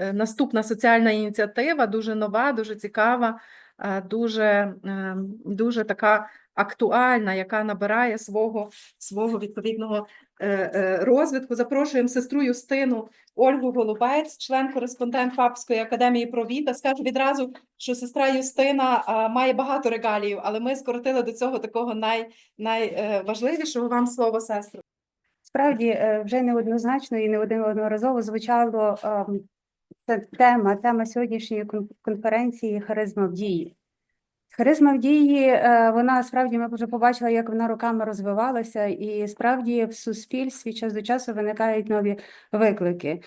е, наступна соціальна ініціатива, дуже нова, дуже цікава, е, дуже, е, дуже така актуальна, яка набирає свого, свого відповідного розвитку. Запрошуємо сестру Юстину Ольгу Голубець, член-кореспондент Папської академії провіта. Скажу відразу, що сестра Юстина має багато регаліїв, але ми скоротили до цього такого най, найважливішого. Вам слово, сестру. Справді вже неоднозначно і неодноразово звучало ем, це тема, тема сьогоднішньої конференції Харизма в дії. Харизма в дії, е, вона справді ми вже побачили, як вона роками розвивалася, і справді в суспільстві час до часу виникають нові виклики.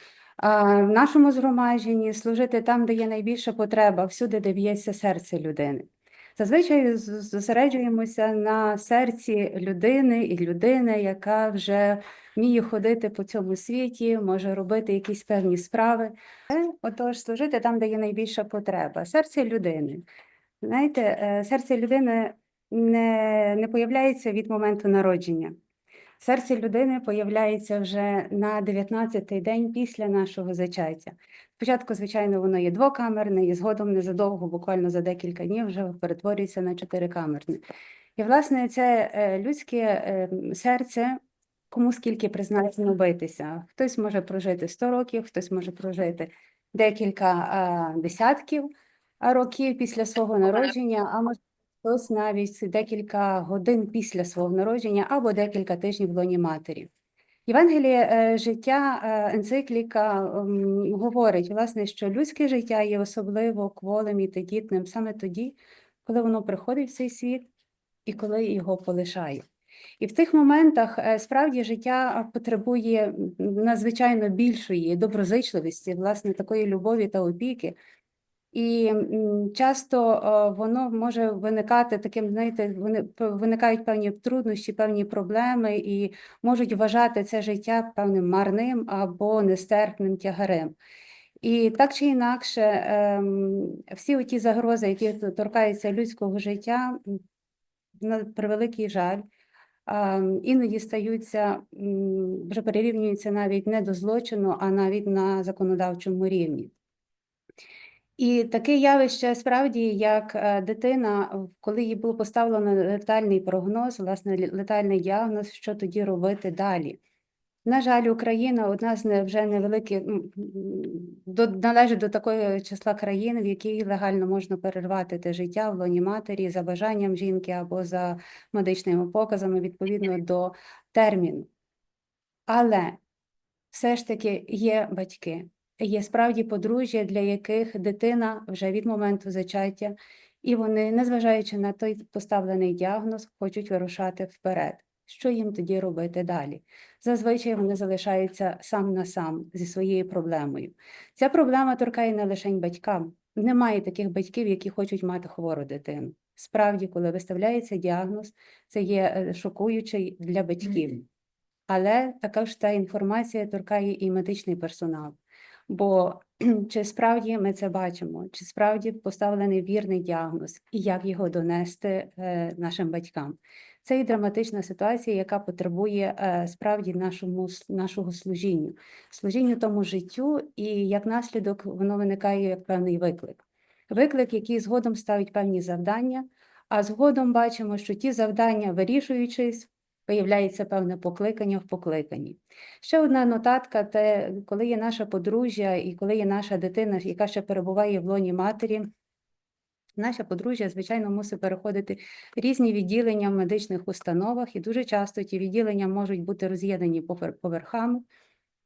В нашому згромадженні служити там, де є найбільша потреба, всюди, де б'ється серце людини. Зазвичай зосереджуємося на серці людини і людини, яка вже вміє ходити по цьому світі, може робити якісь певні справи. Е, Отож, служити там, де є найбільша потреба. Серце людини. Знаєте, е, серце людини не, не появляється від моменту народження. Серце людини появляється вже на 19-й день після нашого зачаття. Спочатку, звичайно, воно є двокамерне, і згодом незадовго, буквально за декілька днів, вже перетворюється на чотирикамерне. І, власне, це е, людське серце, кому скільки призначено битися. Хтось може прожити 100 років, хтось може прожити декілька а, десятків років після свого народження, а може хтось навіть декілька годин після свого народження або декілька тижнів в лоні матері. Євангеліє е, життя, е, енцикліка говорить, власне, що людське життя є особливо кволим і тендітним саме тоді, коли воно приходить в цей світ і коли його полишає. І в тих моментах е, справді життя потребує надзвичайно більшої доброзичливості, власне, такої любові та опіки. І часто е, воно може виникати таким, знаєте, виникають певні труднощі, певні проблеми, і можуть вважати це життя певним марним або нестерпним тягарем. І так чи інакше, ем, всі оті загрози, які торкаються людського життя, на превеликий жаль, іноді стаються, вже перерівнюються навіть не до злочину, а навіть на законодавчому рівні. І таке явище справді, як е, дитина, коли їй було поставлено летальний прогноз, власне, летальний діагноз, що тоді робити далі. На жаль, Україна одна з вже невеликих, до, належить до такого числа країн, в якій легально можна перервати те життя в лоні матері за бажанням жінки або за медичними показами відповідно до терміну. Але все ж таки є батьки, є справді подружжя, для яких дитина вже від моменту зачаття, і вони, незважаючи на той поставлений діагноз, хочуть вирушати вперед. Що їм тоді робити далі? Зазвичай вони залишаються сам на сам зі своєю проблемою. Ця проблема торкає не лише батькам. Немає таких батьків, які хочуть мати хвору дитину. Справді, коли виставляється діагноз, це є е, шокуючий для батьків. Але також та інформація торкає і медичний персонал. Бо чи справді ми це бачимо, чи справді поставлений вірний діагноз, і як його донести е, нашим батькам. Це і драматична ситуація, яка потребує е, справді нашому, нашого служінню, служінню тому життю, і як наслідок воно виникає як певний виклик. Виклик, який згодом ставить певні завдання, а згодом бачимо, що ті завдання, вирішуючись, виявляється певне покликання в покликанні. Ще одна нотатка: це коли є наша подружжя і коли є наша дитина, яка ще перебуває в лоні матері. Наша подружжя, звичайно, мусить переходити різні відділення в медичних установах, і дуже часто ті відділення можуть бути роз'єднані поверхами,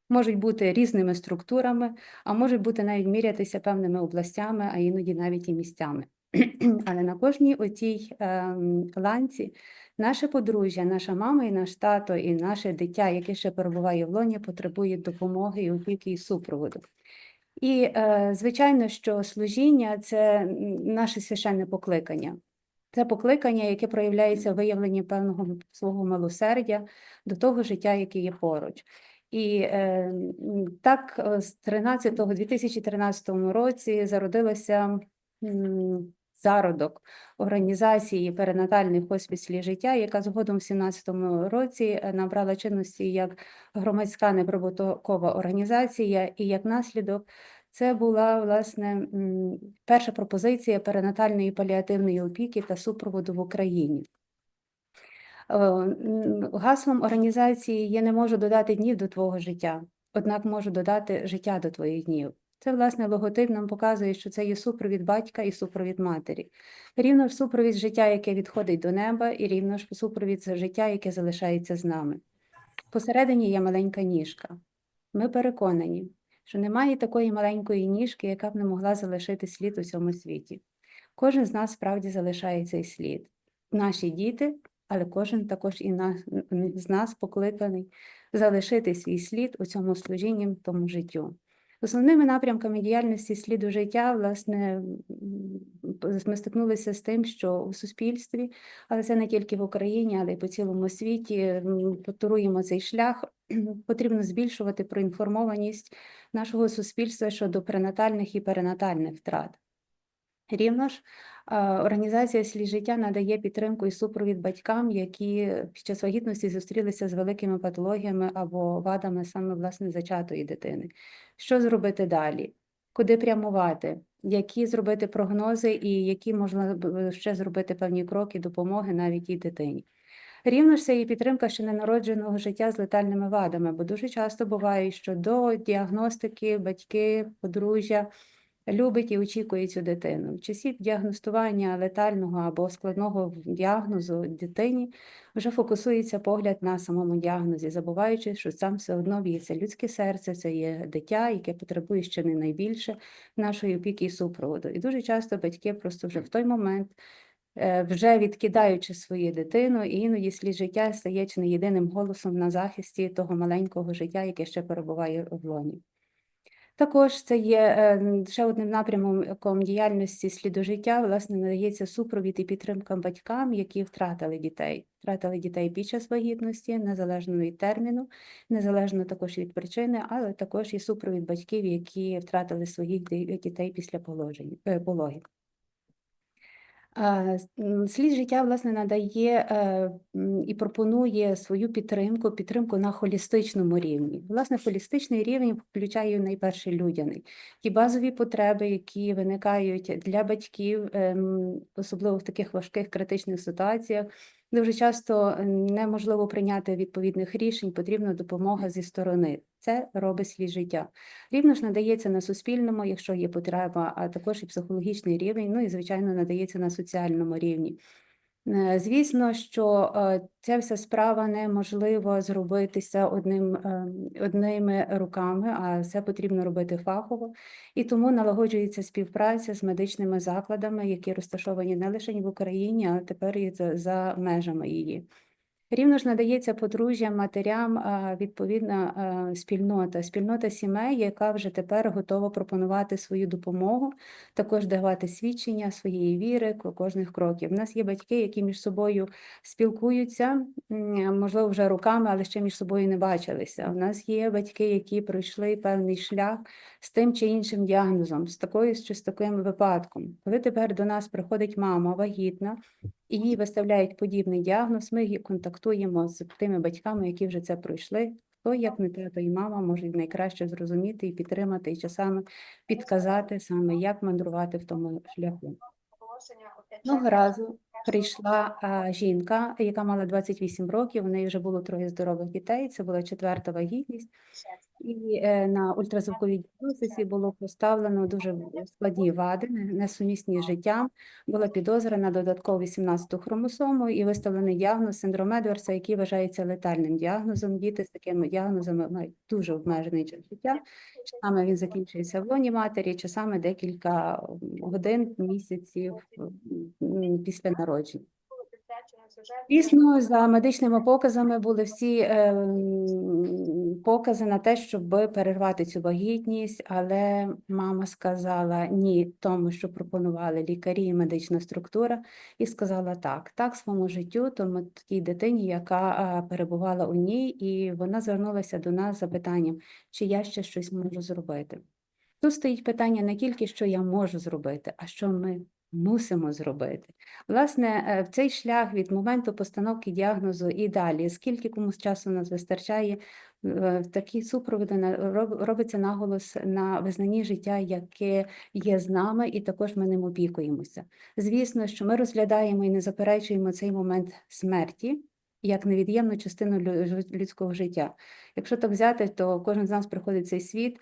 можуть бути різними структурами, а можуть бути навіть мірятися певними областями, а іноді навіть і місцями. Але на кожній отій ем, ланці наше подружжя, наша мама і наш тато, і наше дитя, яке ще перебуває в лоні, потребують допомоги і опіки і супроводу. І, е, звичайно, що служіння це наше священне покликання. Це покликання, яке проявляється в виявленні певного свого милосердя до того життя, яке є поруч. І е, так з 13 2013 році зародилося зародок організації перинатальний хоспіс «Лі життя, яка згодом в 2017 році е, набрала чинності як громадська неприбуткова організація, і як наслідок Це була власне перша пропозиція перинатальної паліативної опіки та супроводу в Україні. Е, Гаслом організації «Я не можу додати днів до твого життя, однак можу додати життя до твоїх днів. Це, власне, логотип нам показує, що це є супровід батька і супровід матері. Рівно ж супровід життя, яке відходить до неба, і рівно ж супровід життя, яке залишається з нами. Посередині є маленька ніжка. Ми переконані, що немає такої маленької ніжки, яка б не могла залишити слід у цьому світі. Кожен з нас справді залишає цей слід. Наші діти, але кожен також і на- з нас покликаний залишити свій слід у цьому служінні, тому життю. Основними напрямками діяльності сліду життя, власне, ми стикнулися з тим, що у суспільстві, але це не тільки в Україні, але й по цілому світі, потуруємо цей шлях. Потрібно збільшувати проінформованість нашого суспільства щодо пренатальних і перинатальних втрат. Рівно ж, організація «Слід життя» надає підтримку і супровід батькам, які під час вагітності зустрілися з великими патологіями або вадами саме власне зачатої дитини. Що зробити далі? Куди прямувати? Які зробити прогнози і які можна ще зробити певні кроки допомоги навіть і дитині? Рівно ж це і підтримка ще ненародженого життя з летальними вадами, бо дуже часто буває, що до діагностики батьки, подружжя любить і очікує цю дитину. В часі діагностування летального або складного діагнозу дитині вже фокусується погляд на самому діагнозі, забуваючи, що там все одно б'ється людське серце, це є дитя, яке потребує ще не найбільше нашої опіки і супроводу. І дуже часто батьки просто вже в той момент. е, Вже відкидаючи свою дитину, і іноді слід життя стає чи не єдиним голосом на захисті того маленького життя, яке ще перебуває в лоні. Також це є е, ще одним напрямом діяльності сліду життя, власне, надається супровід і підтримка батькам, які втратили дітей. Втратили дітей під час вагітності, незалежно від терміну, незалежно також від причини, але також і супровід батьків, які втратили своїх дітей після положень, е, пологів. Слід життя, власне, надає е, і пропонує свою підтримку, підтримку на холістичному рівні. Власне, холістичний рівень включає найперше людяний. Ті базові потреби, які виникають для батьків, ем, особливо в таких важких критичних ситуаціях, дуже часто е, неможливо прийняти відповідних рішень, потрібна допомога зі сторони. Це робить свій життя. Рівно ж надається на суспільному, якщо є потреба, а також і психологічний рівень, ну і, звичайно, надається на соціальному рівні. Е, Звісно, що е, ця вся справа неможливо зробитися одним, е, одними руками, а це потрібно робити фахово. І тому налагоджується співпраця з медичними закладами, які розташовані не лише в Україні, а тепер і за, за межами її. Рівно ж надається подружжям, матерям відповідна спільнота, спільнота сімей, яка вже тепер готова пропонувати свою допомогу, також давати свідчення своєї віри кожних кроків. У нас є батьки, які між собою спілкуються, можливо, вже роками, але ще між собою не бачилися. У нас є батьки, які пройшли певний шлях з тим чи іншим діагнозом, з такою чи з таким випадком. Коли тепер до нас приходить мама вагітна, і їй виставляють подібний діагноз, ми її контактуємо з тими батьками, які вже це пройшли. Хто, як не тато і мама, можуть найкраще зрозуміти і підтримати, і часами підказати саме, як мандрувати в тому шляху. Одного разу прийшла жінка, яка мала 28 років, у неї вже було троє здорових дітей, це була четверта вагітність. І е, на ультразвуковій діагностиці було поставлено дуже складні вади, несумісні з життям. Була підозра на додаткову 18-ту хромосому і виставлений діагноз синдром Едварса, який вважається летальним діагнозом. Діти з такими діагнозами мають дуже обмежений час життя. Часами він закінчується в лоні матері, часами декілька годин, місяців після народження. Дійсно, за медичними показами були всі е, покази на те, щоб перервати цю вагітність, але мама сказала ні тому, що пропонували лікарі і медична структура, і сказала так, так своєму життю, тому тій дитині, яка перебувала у ній, і вона звернулася до нас з запитанням, чи я ще щось можу зробити. Тут стоїть питання не тільки, що я можу зробити, а що ми мусимо зробити. Власне, е, в цей шлях від моменту постановки діагнозу і далі, скільки комусь часу нас вистачає, е, в такі супроводи робиться наголос на визнанні життя, яке є з нами, і також ми ним опікуємося. Звісно, що ми розглядаємо і не заперечуємо цей момент смерті як невід'ємну частину людського життя. Якщо так взяти, то кожен з нас приходить цей світ.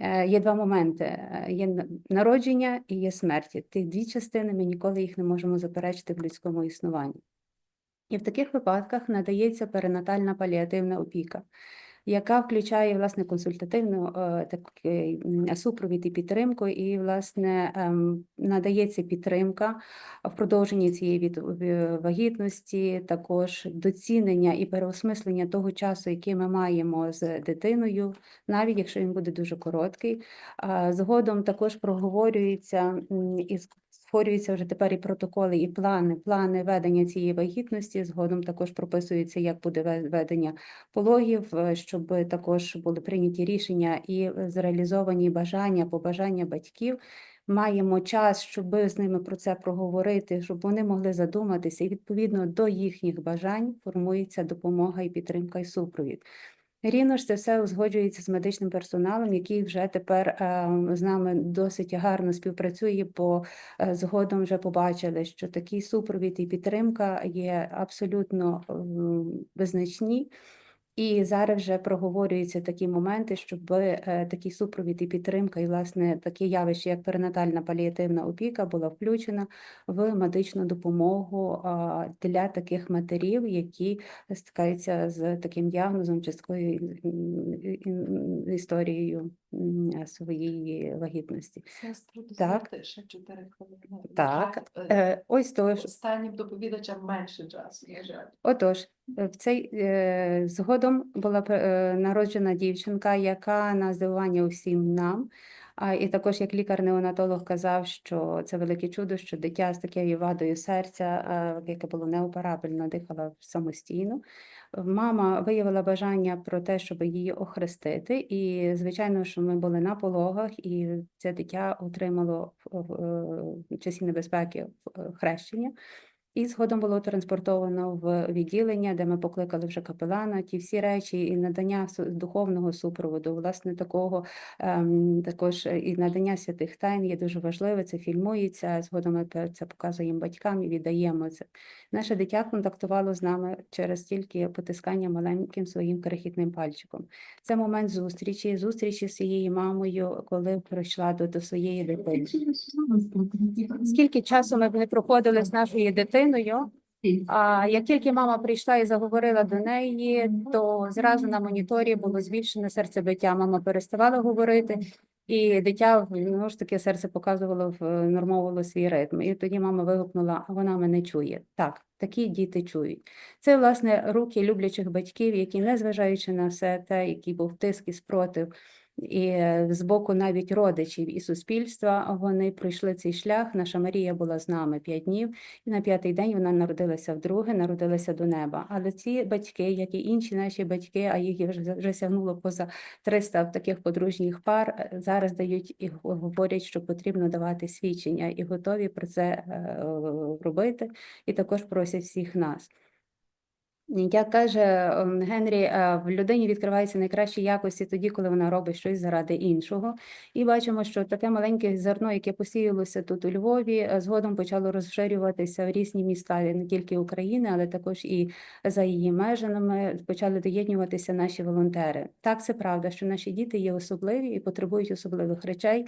Е, Є два моменти: е, є народження і є смерті. Ті дві частини ми ніколи їх не можемо заперечити в людському існуванні. І в таких випадках надається перинатальна паліативна опіка, яка включає власне консультативну е, такий супровід і підтримку, і власне ем, надається підтримка в продовженні цієї від- вагітності, також доцінення і переосмислення того часу, який ми маємо з дитиною, навіть якщо він буде дуже короткий. Згодом також проговорюється м, і с- створюються вже тепер і протоколи, і плани, плани ведення цієї вагітності. Згодом також прописується, як буде ведення пологів, е, щоб також були прийняті рішення і зреалізовані бажання, побажання батьків. Маємо час, щоб з ними про це проговорити, щоб вони могли задуматися, і відповідно до їхніх бажань формується допомога і підтримка і супровід. Рівно ж це все узгоджується з медичним персоналом, який вже тепер е, з нами досить гарно співпрацює, бо е, згодом вже побачили, що такий супровід і підтримка є абсолютно визначні. І зараз вже проговорюються такі моменти, щоб е, такий супровід і підтримка, і власне таке явище, як перинатальна паліативна опіка, була включена в медичну допомогу для таких матерів, які стикаються з таким діагнозом, часткою історією своєї вагітності. Так. ще 4 хвилини. Так, е, е, ось тож. Останнім доповідачам менше часу. Отож, в цей е, згодом була е, народжена дівчинка, яка на здивування усім нам. А і також як лікар-неонатолог казав, що це велике чудо, що дитя з такою вадою серця, е, яке було неоперабельно, дихала самостійно. Мама виявила бажання про те, щоб її охрестити, і звичайно, що ми були на пологах, і це дитя отримало в, е, часі небезпеки е, хрещення. І згодом було транспортовано в відділення, де ми покликали вже капелана, ті всі речі, і надання духовного супроводу, власне, такого ем, також е, і надання святих тайн є дуже важливе. Це фільмується. Згодом ми це показуємо батькам і віддаємо це. Наше дитя контактувало з нами через тільки потискання маленьким своїм крихітним пальчиком. Це момент зустрічі, зустрічі з цією мамою, коли прийшла до, до своєї дитини. Скільки часу ми не проходили з нашою дитиною, а як тільки мама прийшла і заговорила до неї, то зразу на моніторі було збільшене серцебиття. Мама переставала говорити, і дитя ну ж таки серце показувало внормовувало свій ритм. І тоді мама вигукнула: «А вона мене чує. Так, такі діти чують. Це власне руки люблячих батьків, які, незважаючи на все те, який був тиск і спротив. І з боку навіть родичів і суспільства вони пройшли цей шлях. Наша Марія була з нами п'ять днів, і на п'ятий день вона народилася вдруге, народилася до неба. Але ці батьки, як і інші наші батьки, а їх вже, вже сягнуло поза 300 таких подружніх пар, е, зараз дають і говорять, що потрібно давати свідчення, і готові про це е, робити, і також просять всіх нас. Як каже ем, Генрі, е, в людині відкриваються найкращі якості тоді, коли вона робить щось заради іншого. І бачимо, що таке маленьке зерно, яке посіялося тут у Львові, е, згодом почало розширюватися в різні міста не тільки України, але також і за її межами почали доєднюватися наші волонтери. Так, це правда, що наші діти є особливі і потребують особливих речей.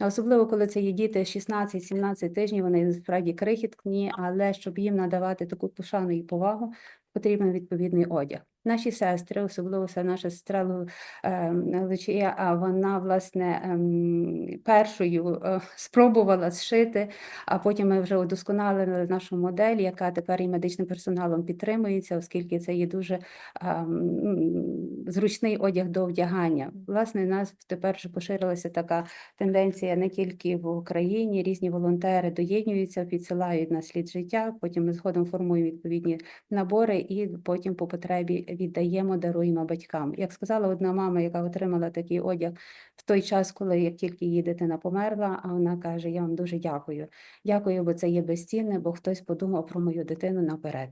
Особливо, коли це є діти 16-17 тижнів, вони справді крихітні, але щоб їм надавати таку пошану і повагу, потрібен відповідний одяг. Наші сестри, особливо наша сестра ем, Лучія, а вона власне ем, першою е, спробувала зшити, а потім ми вже удосконалили нашу модель, яка тепер і медичним персоналом підтримується, оскільки це є дуже ем, зручний одяг до вдягання. Власне, у нас тепер вже поширилася така тенденція не тільки в Україні. Різні волонтери доєднуються, підсилають на слід життя. Потім ми згодом формуємо відповідні набори і потім по потребі віддаємо, даруємо батькам. Як сказала одна мама, яка отримала такий одяг в той час, коли як тільки її дитина померла, а вона каже: Я вам дуже дякую. Дякую, бо це є безцінне, бо хтось подумав про мою дитину наперед.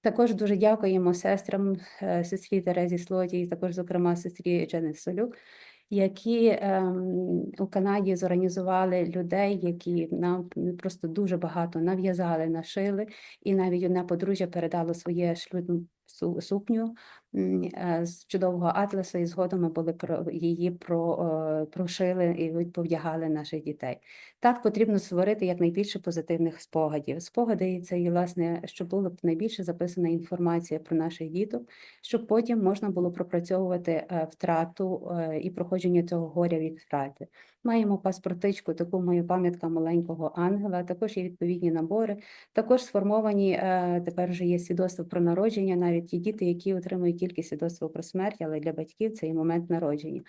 Також дуже дякуємо сестрам, е, сестрі Терезі Слоті, і також, зокрема, сестрі Джени Солюк, які ем, у Канаді зорганізували людей, які нам просто дуже багато нав'язали, нашили, і навіть одне подружжя передало своє шлюбну су- сукню е, з чудового атласу, і згодом ми були про її про, е, прошили і повдягали наших дітей. Так потрібно створити якнайбільше позитивних спогадів. Спогади це і власне, щоб було найбільше записана інформація про наших діток, щоб потім можна було пропрацьовувати е, втрату і проходження цього горя від втрати. Маємо паспортичку, таку мою пам'ятка маленького ангела. Також є відповідні набори. Також сформовані е, тепер вже є свідоцтво про народження, навіть ті діти, які отримують тільки свідоцтво про смерть, але для батьків це і момент народження.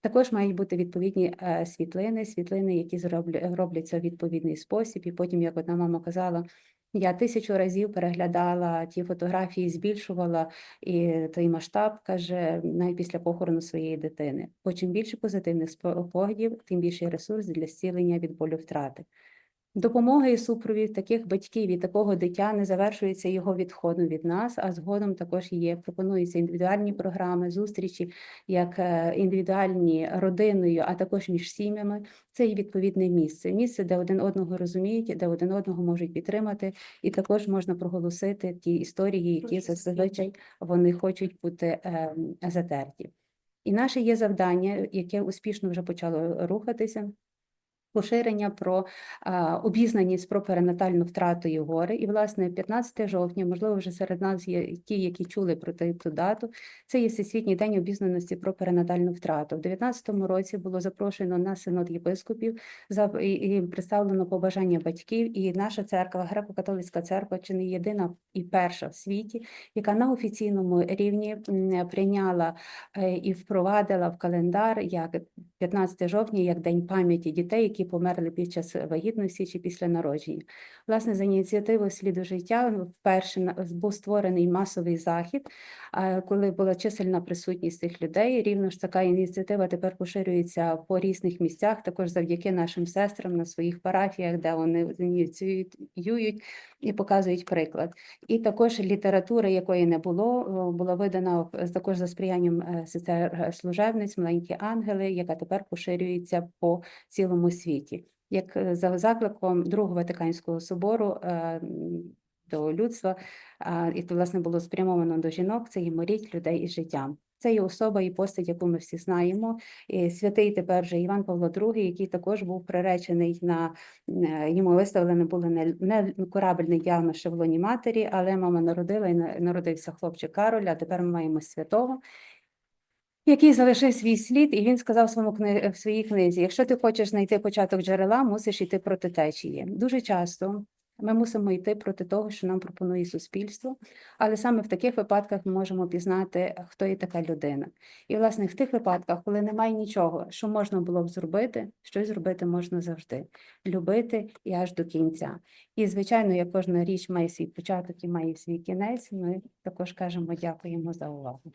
Також мають бути відповідні е, світлини, світлини, які робляться в відповідний спосіб. І потім, як одна мама казала, я тисячу разів переглядала ті фотографії, збільшувала і той масштаб, каже, навіть після похорону своєї дитини. Бо чим більше позитивних спо- спогадів, тим більший ресурс для зцілення від болю втрати. Допомога і супровід таких батьків і такого дитя не завершується його відходом від нас, а згодом також є пропонуються індивідуальні програми, зустрічі, як е, індивідуальні родиною, а також між сім'ями. Це і відповідне місце. Місце, де один одного розуміють, де один одного можуть підтримати, і також можна проголосити ті історії, які зазвичай вони хочуть бути ем, затерті. І наше є завдання, яке успішно вже почало рухатися поширення про а, обізнаність про перинатальну втрату і горе. І, власне, 15 жовтня, можливо, вже серед нас є ті, які чули про ту ту дату. Це є Всесвітній день обізнаності про перинатальну втрату. В 19-му році було запрошено на синод єпископів за і, і представлено побажання батьків. І наша церква, греко-католицька церква, чи не єдина і перша в світі, яка на офіційному рівні прийняла е, і впровадила в календар як 15 жовтня як День пам'яті дітей, які померли під час вагітності чи після народження. Власне, за ініціативою сліду життя вперше був створений масовий захід, коли була чисельна присутність цих людей. Рівно ж така ініціатива тепер поширюється по різних місцях, також завдяки нашим сестрам на своїх парафіях, де вони ініціюють і показують приклад. І також література, якої не було, була видана також за сприянням е, сестер служебниць, маленькі ангели, яка тепер поширюється по цілому світі. Як е, за закликом Другого Ватиканського собору е, до людства, і то, власне, було спрямовано до жінок, це і моріть людей із життям. Це є особа і постать, яку ми всі знаємо. І святий тепер же Іван Павло II, який також був приречений на е, йому виставлено було не, не корабельний діагноз ще в лоні матері, але мама народила і народився хлопчик Кароль, а тепер ми маємо святого. Який залишив свій слід, і він сказав своєму кни... в своїй книзі: якщо ти хочеш знайти початок джерела, мусиш йти проти течії. Дуже часто ми мусимо йти проти того, що нам пропонує суспільство, але саме в таких випадках ми можемо пізнати, хто є така людина. І, власне, в тих випадках, коли немає нічого, що можна було б зробити, щось зробити можна завжди. Любити і аж до кінця. І, звичайно, як кожна річ має свій початок і має свій кінець, ми також кажемо дякуємо за увагу.